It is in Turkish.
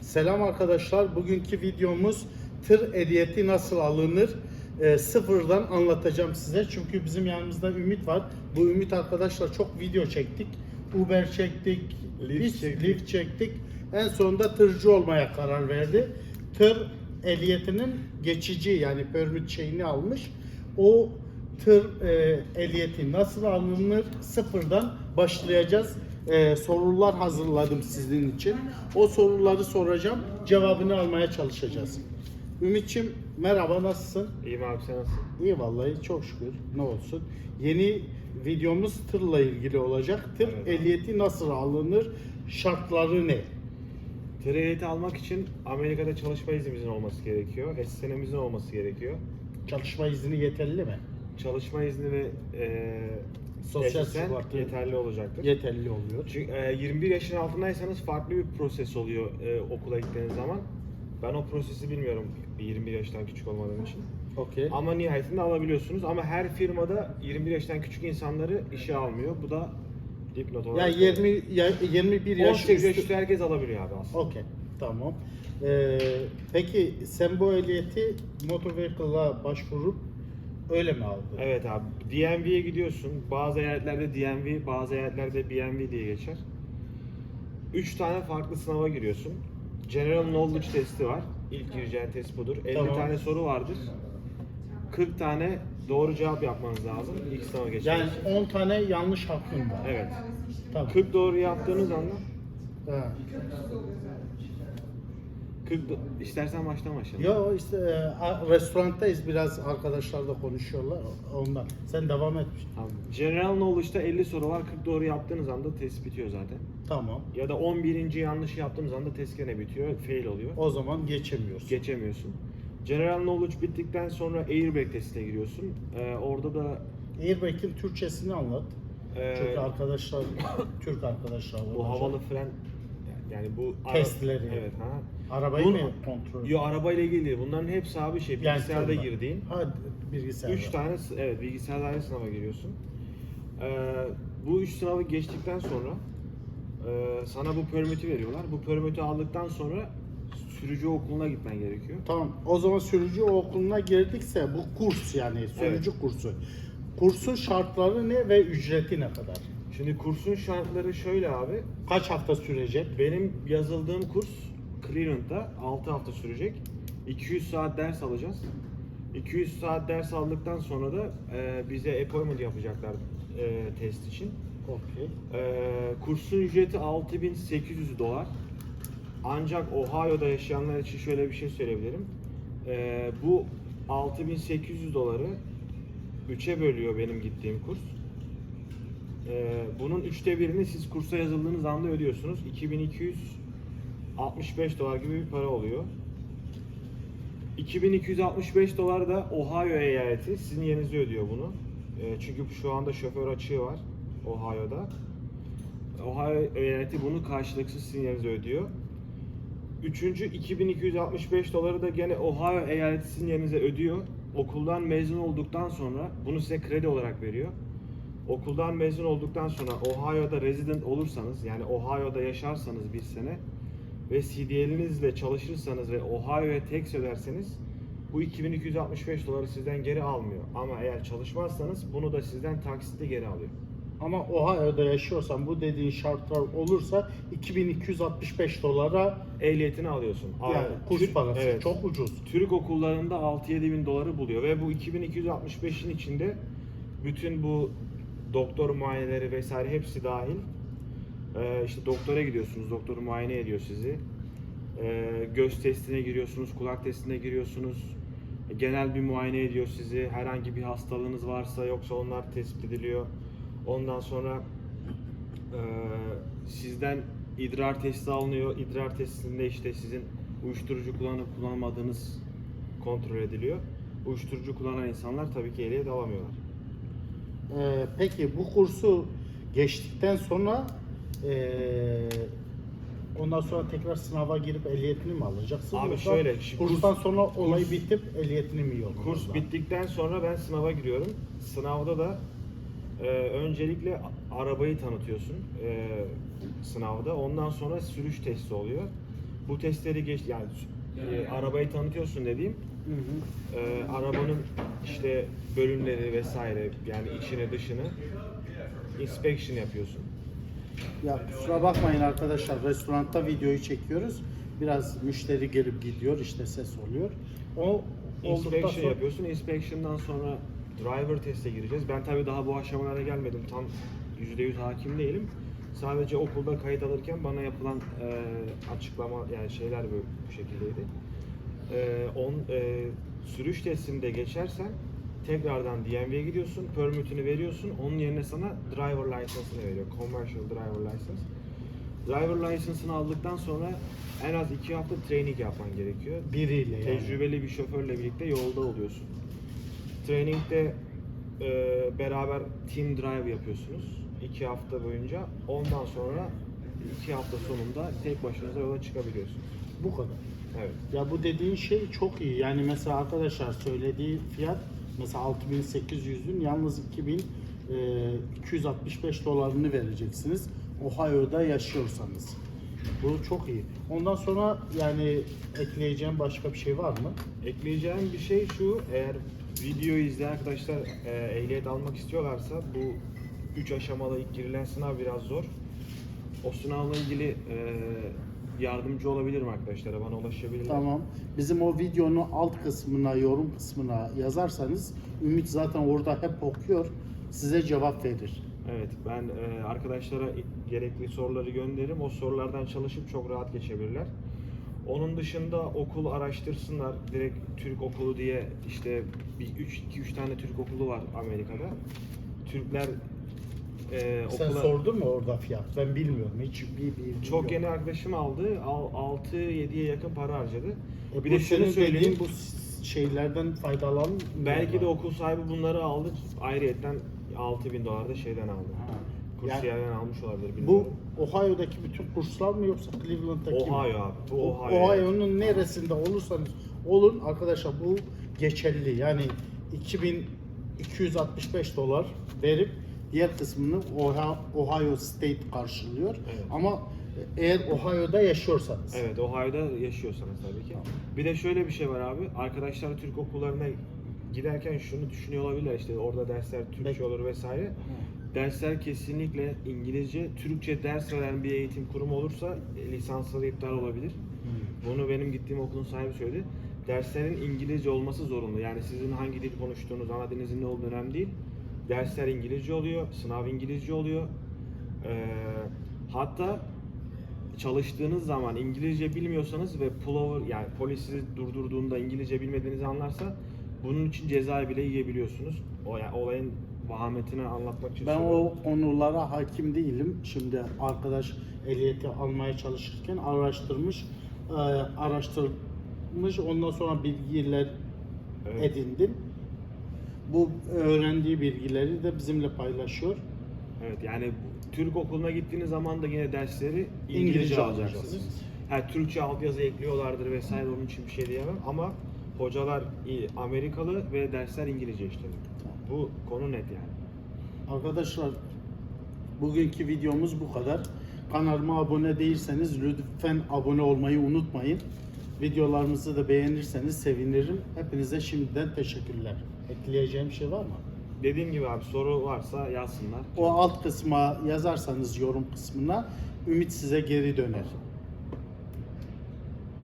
Selam arkadaşlar. Bugünkü videomuz tır ehliyeti nasıl alınır? Ee, sıfırdan anlatacağım size. Çünkü bizim yanımızda Ümit var. Bu Ümit arkadaşlar çok video çektik. Uber çektik, Lyft Lyft, çektik. Lyft çektik. En sonunda tırcı olmaya karar verdi. Tır ehliyetinin geçici yani permit şeyini almış. O tır e, ehliyeti nasıl alınır sıfırdan başlayacağız. E, sorular hazırladım sizin için. O soruları soracağım, cevabını almaya çalışacağız. Ümitçim merhaba nasılsın? İyiyim abi sen nasılsın? İyi vallahi çok şükür. Ne olsun. Yeni videomuz tırla ilgili olacak. Tır Evet. ehliyeti nasıl alınır? Şartları ne? Tır ehliyeti almak için Amerika'da çalışma iznimizin olması gerekiyor. SSN'imizin olması gerekiyor. Çalışma izni yeterli mi? Çalışma izni ve e, Sosyal SSN sigorta yeterli olacaktır. Yeterli oluyor. Çünkü e, 21 yaşın altındaysanız farklı bir proses oluyor e, okula gittiğiniz zaman. Ben o prosesi bilmiyorum 21 yaştan küçük olmadığım için. Okey. Ama nihayetinde alabiliyorsunuz. Ama her firmada 21 yaştan küçük insanları işe almıyor. Bu da dipnot Ya olarak. 20 ya 21 yaş 18 yaş üstü. üstü herkes alabiliyor abi aslında. Okey. Tamam. Ee, peki sen bu ehliyeti motor vehicle'a başvurup öyle mi aldın? Evet abi. DMV'ye gidiyorsun. Bazı eyaletlerde DMV, bazı eyaletlerde BMV diye geçer. 3 tane farklı sınava giriyorsun. General Knowledge testi var. İlk gireceğin test budur. 50 Tamam. tane soru vardır. 40 tane doğru cevap yapmanız lazım ilk sınava geçmek Yani için. 10 tane yanlış hakkın var. Evet. Tamam. 40 doğru yaptığınız anda Ha. 40 do- istersen baştan başlayalım. Yo işte e, restorandayız biraz arkadaşlar da konuşuyorlar ondan. Sen devam et. Tamam. General Knowledge'da 50 soru var. 40 doğru yaptığınız anda test bitiyor zaten. Tamam. Ya da 11. yanlış yaptığınız anda test gene bitiyor. Fail oluyor. O zaman geçemiyorsun. geçemiyorsun. General Knowledge bittikten sonra Airbag testine giriyorsun. Ee, orada da Airbag'in Türkçesini anlat. e, Çünkü arkadaşlar Türk arkadaşlar bu havalı fren yani bu ara- Testleri. Evet ha. Arabayı Bunu- mı kontrol? Yo arabayla ilgili değil. Bunların hepsi abi şey Yani bilgisayarda girdiğin. Ha bilgisayarda. 3 tane s- evet bilgisayarda aynı sınava giriyorsun. Ee, bu 3 sınavı geçtikten sonra e, sana bu permiti veriyorlar. Bu permiti aldıktan sonra sürücü okuluna gitmen gerekiyor. Tamam. O zaman sürücü okuluna girdikse bu kurs yani sürücü kursu. Kursun şartları ne ve ücreti ne kadar? Şimdi kursun şartları şöyle abi. Kaç hafta sürecek? Benim yazıldığım kurs Clearant'ta 6 hafta sürecek. 200 saat ders alacağız. 200 saat ders aldıktan sonra da e, bize appointment yapacaklar e, test için. Okey. E, kursun ücreti 6800 dolar. Ancak Ohio'da yaşayanlar için şöyle bir şey söyleyebilirim. E, bu 6800 doları 3'e bölüyor benim gittiğim kurs. Ee, bunun üçte birini siz kursa yazıldığınız anda ödüyorsunuz. 2265 dolar gibi bir para oluyor. 2265 dolar da Ohio eyaleti sizin yerinize ödüyor bunu. Ee, çünkü şu anda şoför açığı var Ohio'da. Ohio eyaleti bunu karşılıksız sizin yerinize ödüyor. Üçüncü 2265 doları da gene Ohio eyaleti sizin yerinize ödüyor. Okuldan mezun olduktan sonra bunu size kredi olarak veriyor. Okuldan mezun olduktan sonra Ohio'da resident olursanız yani Ohio'da yaşarsanız bir sene ve CDL'inizle çalışırsanız ve Ohio'ya tax öderseniz bu 2265 doları sizden geri almıyor. Ama eğer çalışmazsanız bunu da sizden taksitle geri alıyor. Ama Ohio'da yaşıyorsan bu dediğin şartlar olursa 2265 dolara Ehliyetini alıyorsun. yani kurs Türk- parası evet. çok ucuz. Türk okullarında 6-7 bin doları buluyor ve bu 2265'in içinde bütün bu doktor muayeneleri vesaire hepsi dahil. Ee, işte doktora gidiyorsunuz, doktor muayene ediyor sizi. Ee, göz testine giriyorsunuz, kulak testine giriyorsunuz. Genel bir muayene ediyor sizi. Herhangi bir hastalığınız varsa yoksa onlar tespit ediliyor. Ondan sonra ee, sizden idrar testi alınıyor. İdrar testinde işte sizin uyuşturucu kullanıp kullanmadığınız kontrol ediliyor. Uyuşturucu kullanan insanlar tabii ki ehliyet alamıyorlar. Ee, peki bu kursu geçtikten sonra ee, ondan sonra tekrar sınava girip ehliyetini mi alacaksın? Abi Yoksa şöyle, şu kurstan kurs- sonra olay kurs- bitip ehliyetini mi yolluyorlar? Kurs bittikten sonra ben sınava giriyorum. Sınavda da e, öncelikle a- arabayı tanıtıyorsun e, sınavda. Ondan sonra sürüş testi oluyor. Bu testleri geç yani e, arabayı tanıtıyorsun dediğim Hı hı. e, arabanın işte bölümleri vesaire yani içini dışını inspection yapıyorsun. Ya kusura bakmayın arkadaşlar restoranda videoyu çekiyoruz. Biraz müşteri gelip gidiyor işte ses oluyor. O Inspection sonra yapıyorsun. Inspection'dan sonra driver teste gireceğiz. Ben tabii daha bu aşamalara gelmedim. Tam %100 hakim değilim. Sadece okulda kayıt alırken bana yapılan e, açıklama yani şeyler böyle bu şekildeydi. E, on e, sürüş testinde geçersen tekrardan DMV'ye gidiyorsun, permit'ini veriyorsun. Onun yerine sana driver license'ını veriyor. Commercial driver license. Driver license'ını aldıktan sonra en az iki hafta training yapman gerekiyor. biriyle yani. Tecrübeli bir şoförle birlikte yolda oluyorsun. Training'de e, beraber team drive yapıyorsunuz. iki hafta boyunca. Ondan sonra iki hafta sonunda tek başınıza yola çıkabiliyorsunuz. Bu kadar. Evet. Ya bu dediğin şey çok iyi. Yani mesela arkadaşlar söylediği fiyat mesela 6800'ün yalnız 2265 dolarını vereceksiniz. Ohio'da yaşıyorsanız. Bu çok iyi. Ondan sonra yani ekleyeceğim başka bir şey var mı? Ekleyeceğim bir şey şu, eğer videoyu izleyen arkadaşlar e, ehliyet almak istiyorlarsa bu üç aşamalı ilk girilen sınav biraz zor. O sınavla ilgili e, yardımcı olabilirim arkadaşlara, bana ulaşabilirler. Tamam. Bizim o videonun alt kısmına, yorum kısmına yazarsanız Ümit zaten orada hep okuyor. Size cevap verir. Evet, ben e, arkadaşlara gerekli soruları gönderirim. O sorulardan çalışıp çok rahat geçebilirler. Onun dışında okul araştırsınlar. Direkt Türk okulu diye işte bir 3 2 3 tane Türk okulu var Amerika'da. Türkler e, Sen okula sordun mu orada fiyat? Ben bilmiyorum. Hiç bir, bir çok yeni arkadaşım aldı. 6 7'ye yakın para harcadı. E bir bu de şunu söyleyeyim. bu şeylerden faydalan Belki de okul sahibi bunları aldı. Ayrıyetten 6000 dolar da şeyden aldı. Ha. Kursiyerden almış olabilir Bu bilmiyorum. Ohio'daki bütün kurslar mı yoksa Cleveland'daki mi? Ohio abi. Bu O- Ohio. Ohio'nun neresinde olursanız olun arkadaşlar bu geçerli. Yani 2265 dolar verip diğer kısmını Ohio, Ohio State karşılıyor. Evet. Ama eğer Ohio'da yaşıyorsanız. Evet, Ohio'da yaşıyorsanız tabii ki. Bir de şöyle bir şey var abi. Arkadaşlar Türk okullarına giderken şunu düşünüyor olabilirler işte orada dersler Türkçe olur vesaire. Dersler kesinlikle İngilizce, Türkçe ders veren bir eğitim kurumu olursa e, lisansları iptal olabilir. Bunu benim gittiğim okulun sahibi söyledi. Derslerin İngilizce olması zorunlu. Yani sizin hangi dil konuştuğunuz, ana dilinizin ne olduğu önemli değil. Dersler İngilizce oluyor, sınav İngilizce oluyor. Ee, hatta çalıştığınız zaman İngilizce bilmiyorsanız ve pullover yani polis sizi durdurduğunda İngilizce bilmediğinizi anlarsa bunun için ceza bile yiyebiliyorsunuz. O yani olayın vahametini anlatmak için Ben o konulara hakim değilim. Şimdi arkadaş ehliyeti almaya çalışırken araştırmış, e, araştırmış, ondan sonra bilgiler Evet. edindim. Bu öğrendiği bilgileri de bizimle paylaşıyor. Evet yani Türk okuluna gittiğiniz zaman da yine dersleri İngilizce, İngilizce alacaksınız. alacaksınız. Ha, Türkçe altyazı ekliyorlardır vesaire onun için bir şey diyemem ama hocalar iyi, Amerikalı ve dersler İngilizce işleniyor. Bu konu net yani. Arkadaşlar bugünkü videomuz bu kadar. Kanalıma abone değilseniz lütfen abone olmayı unutmayın. Videolarımızı da beğenirseniz sevinirim. Hepinize şimdiden teşekkürler. Ekleyeceğim şey var mı? Dediğim gibi abi soru varsa yazsınlar. O alt kısma yazarsanız yorum kısmına Ümit size geri döner.